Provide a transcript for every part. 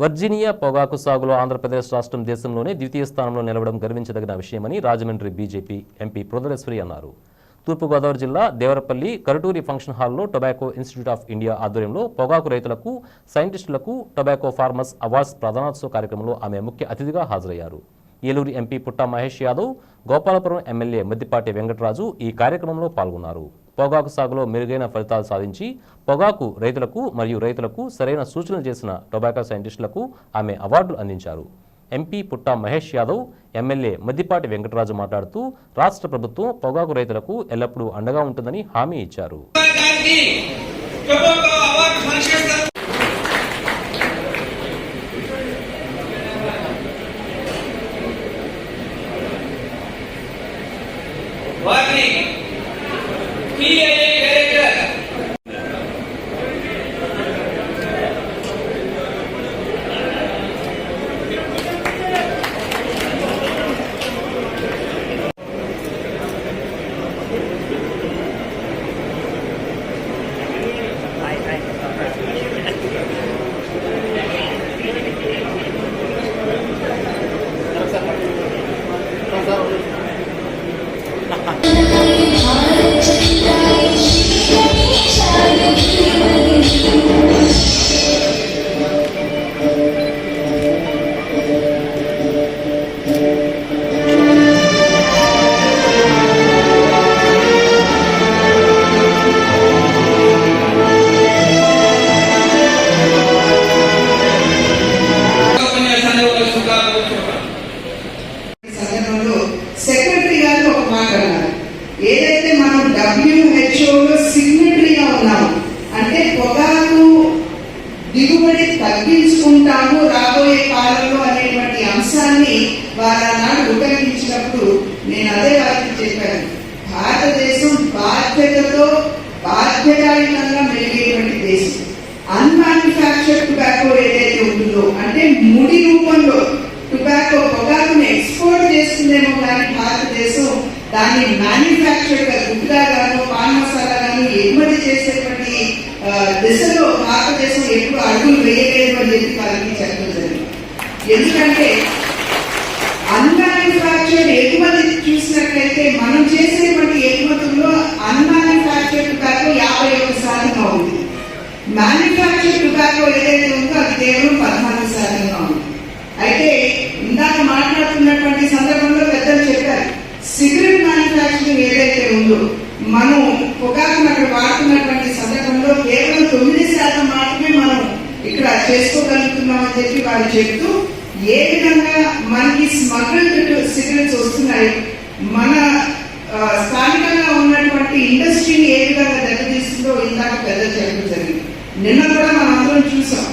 Virginia పొగాకు సాగులో ఆంధ్రప్రదేశ్ రాష్ట్రం దేశంలోనే ద్వితీయ స్థానంలో నిలవడం గర్వించదగిన విషయమని రాజమండ్రి బీజేపీ ఎంపీ పురంధరేశ్వరి అన్నారు. తూర్పుగోదావరి జిల్లా దేవరపల్లి కరటూరి ఫంక్షన్ హాల్లో టొబాకో ఇన్స్టిట్యూట్ ఆఫ్ ఇండియా ఆధ్వర్యంలో పొగాకు రైతులకు సైంటిస్టులకు టొబాకో ఫార్మర్స్ అవార్డ్స్ ప్రధానోత్సవ కార్యక్రమంలో ఆమె ముఖ్య అతిథిగా హాజరయ్యారు. ఏలూరు ఎంపీ పుట్టా మహేష్ యాదవ్ గోపాలపురం ఎమ్మెల్యే మద్దిపాటి వెంకటరాజు ఈ కార్యక్రమంలో పాల్గొన్నారు. పొగాకు సాగులో మెరుగైన ఫలితాలు సాధించి పొగాకు రైతులకు మరియు రైతులకు సరైన సూచనలు చేసిన టొబాకో సైంటిస్టులకు ఆమె అవార్డులు అందించారు. ఎంపీ పుట్టా మహేష్ యాదవ్ ఎమ్మెల్యే మద్దిపాటి వెంకటరాజు మాట్లాడుతూ రాష్ట్ర ప్రభుత్వం పొగాకు రైతులకు ఎల్లప్పుడూ అండగా ఉంటుందని హామీ ఇచ్చారు. వారిని PA రాబోయే కాలంలో అనేటువంటి అంశాన్ని వారు ఆనాడు ఉపయోగించినప్పుడు నేను అదే వారికి చెప్పాను. భారతదేశం బాధ్యతతో బాధ్యతాయుతంగా మెలిగేటువంటి దేశం. అన్మాన్యుఫాక్చర్డ్ టొబాకో ఏదైతే ఉంటుందో అంటే ముడి రూపంలో టొబాకో పొగాకుని ఎక్స్పోర్ట్ చేస్తుందేమో కానీ భారతదేశం దాన్ని మ్యానుఫ్యాక్చర్డ్గా గాను పాన్ మసాలా గాను ఎగుమతి చేసేటువంటి దిశలో భారతదేశం ఎప్పుడు అడుగులు వేయలేదు అని చెప్పి వారికి చెప్పారు ఎందుకంటే అన్మాన్యుఫాక్చర్డ్ ఎగుమతి చూసినట్లయితే మనం చేసేటువంటి ఎగుమతుల్లో అన్మాన్యుఫాక్చర్డ్ టొబాకో యాభై ఒక్క శాతంగా ఉంది. మ్యానుఫ్యాక్చర్ టొబాకో ఏదైతే ఉందో అది కేవలం పద్నాలుగు శాతంగా ఉంది. అయితే ఇందాక మాట్లాడుతున్నటువంటి సందర్భంలో పెద్దలు చెప్పారు సిగరెట్ మ్యానుఫ్యాక్చరింగ్ ఏదైతే ఉందో మనం పొగాకును అక్కడ వాడుతున్నటువంటి సందర్భంలో కేవలం తొమ్మిది శాతం మాత్రమే మనం ఇక్కడ చేసుకోగలుగుతున్నాం అని చెప్పి వారు చెప్తూ ఏ విధంగా మనకి స్మగ్ల్డ్ సిగరెట్స్ వస్తున్నాయి మన స్థానికంగా ఉన్నటువంటి ఇండస్ట్రీని ఏ విధంగా దెబ్బతీస్తుందో ఇందాక పెద్ద చెప్పడం జరిగింది. నిన్న కూడా మనం అందరం చూసాం.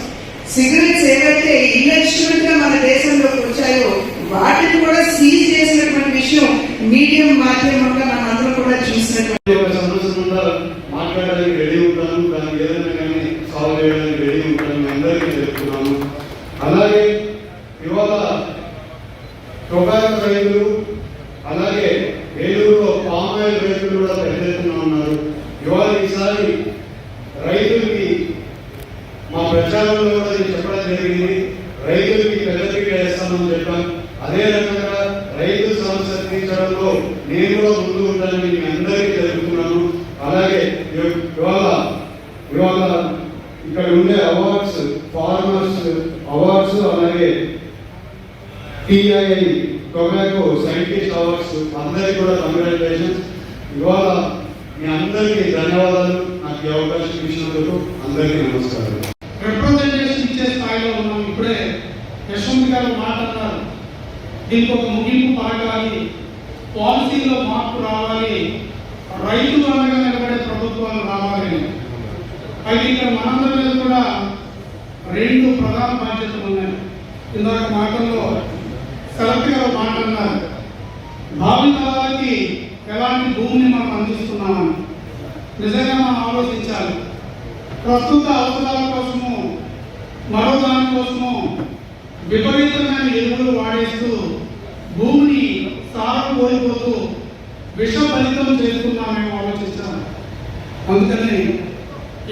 సిగరెట్స్ ఏవైతే ఇన్వెస్ట్మెంట్గా మన దేశంలోకి వచ్చాయో వాటిని కూడా సీజ్ చేసినటువంటి విషయం మీడియం మాధ్యమంగా మనం అందరం కూడా చూసినటువంటి మాట్లాడడానికి రెడీ ఉంటాను. దానికి ఏదైనా కానీ చేస్తున్నాము అలాగే ఇవాళ టొబాకో రైతులు అలాగే ఏలూరులో పామ్ ఆయిల్ రైతులు కూడా పెద్ద ఎత్తున ఉన్నారు. ఇవాళ ఈసారి రైతులకి మా ప్రచారంలో కూడా నేను చెప్పడం జరిగింది. రైతులకి పెద్దపీట వేస్తామని చెప్పాం. అదే రకంగా రైతు సమస్య తీర్చడంలో నేను కూడా ముందు ఉంటానని మీ అందరికీ తెలుపుతున్నాను అలాగే ఇవ- ఇవాళ ఇవాళ ఇక్కడ ఉండే అవార్డ్స్ ఫార్మర్స్ అవార్డ్స్ అలాగే టిఐఐ టొబాకో సైంటిస్ట్ అవార్డ్స్ అందరికీ కూడా కంగ్రాచులేషన్స్ ఇవాళ మీ అందరికీ ధన్యవాదాలు. నాకు ఈ అవకాశం ఇచ్చినందుకు అందరికీ నమస్కారం. రిప్రజెంటేషన్ ఇచ్చే స్థాయిలో ఉన్నాం. ఇప్పుడే యశ్వంత్ గారు మాట్లాడారు. దీనికి ఒక ముగింపు పలకాలి. పాలసీలో మార్పు రావాలి. రైతు అనగా నిలబడే ప్రభుత్వాలు రావాలి. అయితే ఇక్కడ మనందరి మీద కూడా రెండు ప్రధాన బాధ్యతలు ఉన్నాయి. ఇందాక మాటల్లో సెలెక్ట్ మాట అన్నారు. భావి తరాలకి ఎలాంటి భూమిని మనం అందిస్తున్నామని నిజంగా మనం ఆలోచించాలి. ప్రస్తుత అవసరాల కోసము మరో దాని కోసము విపరీతమైన ఎరువులు వాడేస్తూ భూమిని సారం కోల్పోతూ విషఫలితం చేసుకున్నామేమో ఆలోచించాలి. అందుకని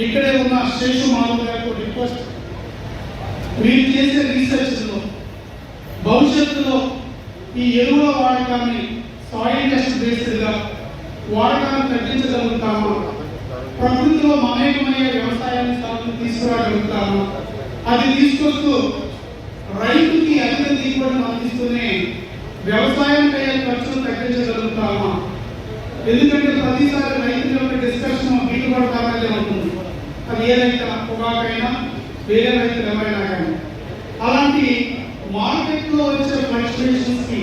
ఇక్కడే ఉన్న శేషు మాధవ్ గారికి రిక్వెస్ట్. మీరు చేసే రీసెర్చ్ భవిష్యత్తులో ఈ ఎరువుల వాడకాన్ని సాయిల్ టెస్ట్ బేస్డ్గా వాడకాన్ని తగ్గించగలుగుతాము. ప్రకృతిలో మమేకమయ్యే వ్యవసాయాన్ని సాగు తీసుకురాగలుగుతాము. అది తీసుకొస్తూ రైతుకి అధిక దిగుబడిని అందిస్తూనే వ్యవసాయం అయ్యే ఖర్చును తగ్గించగలుగుతామా. ఎందుకంటే ప్రతిసారి రైతుల యొక్క డిస్కషన్ వీలు కావాలనే ఉంటుంది. అది ఏ రైతు పొగాకైనా వేరే రైతులు ఎవరైనా కానీ. అలాంటి మార్కెట్లో వచ్చే ఫ్లక్చుయేషన్స్ కి